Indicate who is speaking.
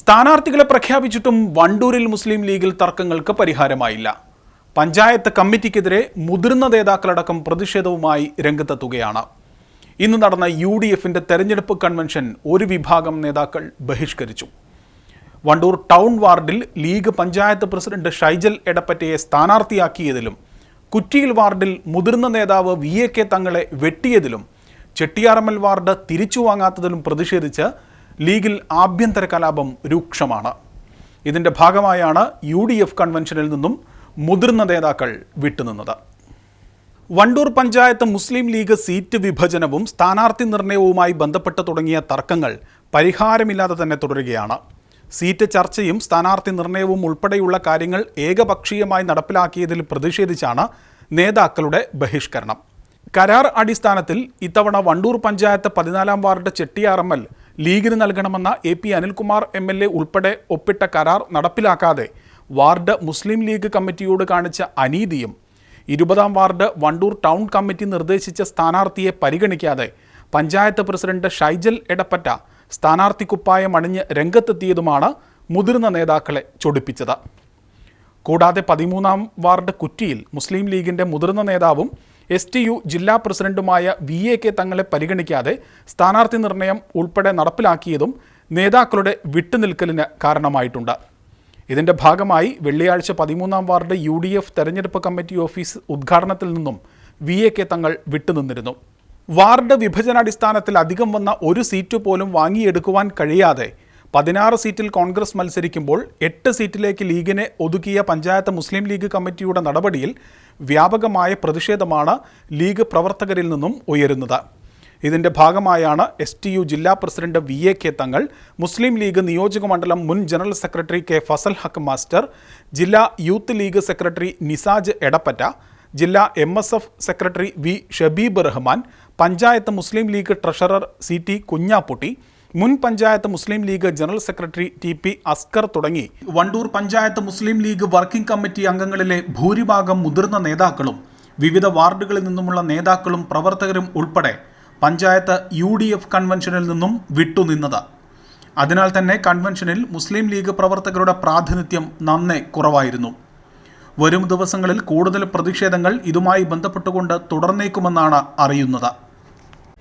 Speaker 1: സ്ഥാനാർത്ഥികളെ പ്രഖ്യാപിച്ചിട്ടും വണ്ടൂരിൽ മുസ്ലിം ലീഗിൽ തർക്കങ്ങൾക്ക് പരിഹാരമായില്ല. പഞ്ചായത്ത് കമ്മിറ്റിക്കെതിരെ മുതിർന്ന നേതാക്കളടക്കം പ്രതിഷേധവുമായി രംഗത്തെത്തുകയാണ്. ഇന്ന് നടന്ന യു ഡി എഫിന്റെ തെരഞ്ഞെടുപ്പ് കൺവെൻഷൻ ഒരു വിഭാഗം നേതാക്കൾ ബഹിഷ്കരിച്ചു. വണ്ടൂർ ടൗൺ വാർഡിൽ ലീഗ് പഞ്ചായത്ത് പ്രസിഡന്റ് ഷൈജൽ എടപ്പറ്റയെ സ്ഥാനാർത്ഥിയാക്കിയതിലും കുറ്റിയിൽ വാർഡിൽ മുതിർന്ന നേതാവ് വി എ കെ തങ്ങളെ വെട്ടിയതിലും ചെട്ടിയാറമ്മൽ വാർഡ് തിരിച്ചു വാങ്ങാത്തതിലും പ്രതിഷേധിച്ച് ലീഗിൽ ആഭ്യന്തര കലാപം രൂക്ഷമാണ്. ഇതിന്റെ ഭാഗമായാണ് യു ഡി എഫ് കൺവെൻഷനിൽ നിന്നും മുതിർന്ന നേതാക്കൾ വിട്ടുനിന്നത്. Wandoor panchayat Muslim League seat വിഭജനവും സ്ഥാനാർത്ഥി നിർണയവുമായി ബന്ധപ്പെട്ട് തുടങ്ങിയ തർക്കങ്ങൾ പരിഹാരമില്ലാതെ തന്നെ തുടരുകയാണ്. സീറ്റ് ചർച്ചയും സ്ഥാനാർത്ഥി നിർണയവും ഉൾപ്പെടെയുള്ള കാര്യങ്ങൾ ഏകപക്ഷീയമായി നടപ്പിലാക്കിയതിൽ പ്രതിഷേധിച്ചാണ് നേതാക്കളുടെ ബഹിഷ്കരണം. കരാർ അടിസ്ഥാനത്തിൽ ഇത്തവണ വണ്ടൂർ പഞ്ചായത്ത് പതിനാലാം വാർഡ് ചെട്ടിയാറമ്മൽ ലീഗിന് നൽകണമെന്ന A P Anilkumar M L A ഉൾപ്പെടെ ഒപ്പിട്ട കരാർ നടപ്പിലാക്കാതെ വാർഡ് മുസ്ലിം ലീഗ് കമ്മിറ്റിയോട് കാണിച്ച അനീതിയും ഇരുപതാം വാർഡ് വണ്ടൂർ ടൗൺ കമ്മിറ്റി നിർദ്ദേശിച്ച സ്ഥാനാർത്ഥിയെ പരിഗണിക്കാതെ പഞ്ചായത്ത് പ്രസിഡന്റ് ഷൈജൽ എടപ്പറ്റ സ്ഥാനാർത്ഥി കുപ്പായം അണിഞ്ഞ് രംഗത്തെത്തിയതുമാണ് മുതിർന്ന നേതാക്കളെ ചൊടിപ്പിച്ചത്. കൂടാതെ പതിമൂന്നാം വാർഡ് കുറ്റിയിൽ മുസ്ലിം ലീഗിന്റെ മുതിർന്ന നേതാവും എസ് ടി യു ജില്ലാ പ്രസിഡന്റുമായ വി എ കെ തങ്ങളെ പരിഗണിക്കാതെ സ്ഥാനാർത്ഥി നിർണയം ഉൾപ്പെടെ നടപ്പിലാക്കിയതും നേതാക്കളുടെ വിട്ടുനിൽക്കലിന് കാരണമായിട്ടുണ്ട്. ഇതിന്റെ ഭാഗമായി വെള്ളിയാഴ്ച പതിമൂന്നാം വാർഡ് യു ഡി എഫ് തെരഞ്ഞെടുപ്പ് കമ്മിറ്റി ഓഫീസ് ഉദ്ഘാടനത്തിൽ നിന്നും V A K Thangal വിട്ടുനിന്നിരുന്നു. Ward വിഭജനാടിസ്ഥാനത്തിൽ അധികം വന്ന ഒരു സീറ്റ് പോലും വാങ്ങിയെടുക്കുവാൻ കഴിയാതെ പതിനാറ് സീറ്റിൽ കോൺഗ്രസ് മത്സരിക്കുമ്പോൾ എട്ട് സീറ്റിലേക്ക് ലീഗിനെ ഒതുക്കിയ പഞ്ചായത്ത് മുസ്ലിം ലീഗ് കമ്മിറ്റിയുടെ നടപടിയിൽ വ്യാപകമായ പ്രതിഷേധമാണ് ലീഗ് പ്രവർത്തകരിൽ നിന്നും ഉയരുന്നത്. ഇതിന്റെ ഭാഗമായാണ് എസ് ടി യു ജില്ലാ president V A K Thangal Muslim League നിയോജക മണ്ഡലം മുൻ general secretary K Fazal Haq master ജില്ലാ youth league secretary Nisaj Edappatta ജില്ലാ M S F secretary V Shabeeb Rahman panchayat Muslim League treasurer C T Kunhapputty മുൻ panchayat Muslim League general secretary T P Askar തുടങ്ങി. വണ്ടൂർ പഞ്ചായത്ത് മുസ്ലിം League working committee അംഗങ്ങളിലെ ഭൂരിഭാഗം മുതിർന്ന നേതാക്കളും വിവിധ വാർഡുകളിൽ നിന്നുമുള്ള നേതാക്കളും പ്രവർത്തകരും ഉൾപ്പെടെ പഞ്ചായത്ത് യു ഡി എഫ് കൺവെൻഷനിൽ നിന്നും വിട്ടുനിന്നത്. അതിനാൽ തന്നെ കൺവെൻഷനിൽ മുസ്ലിം ലീഗ് പ്രവർത്തകരുടെ പ്രാതിനിധ്യം നന്നേ കുറവായിരുന്നു. വരും ദിവസങ്ങളിൽ കൂടുതൽ പ്രതിഷേധങ്ങൾ ഇതുമായി ബന്ധപ്പെട്ടുകൊണ്ട് തുടർന്നേക്കുമെന്നാണ് അറിയുന്നത്.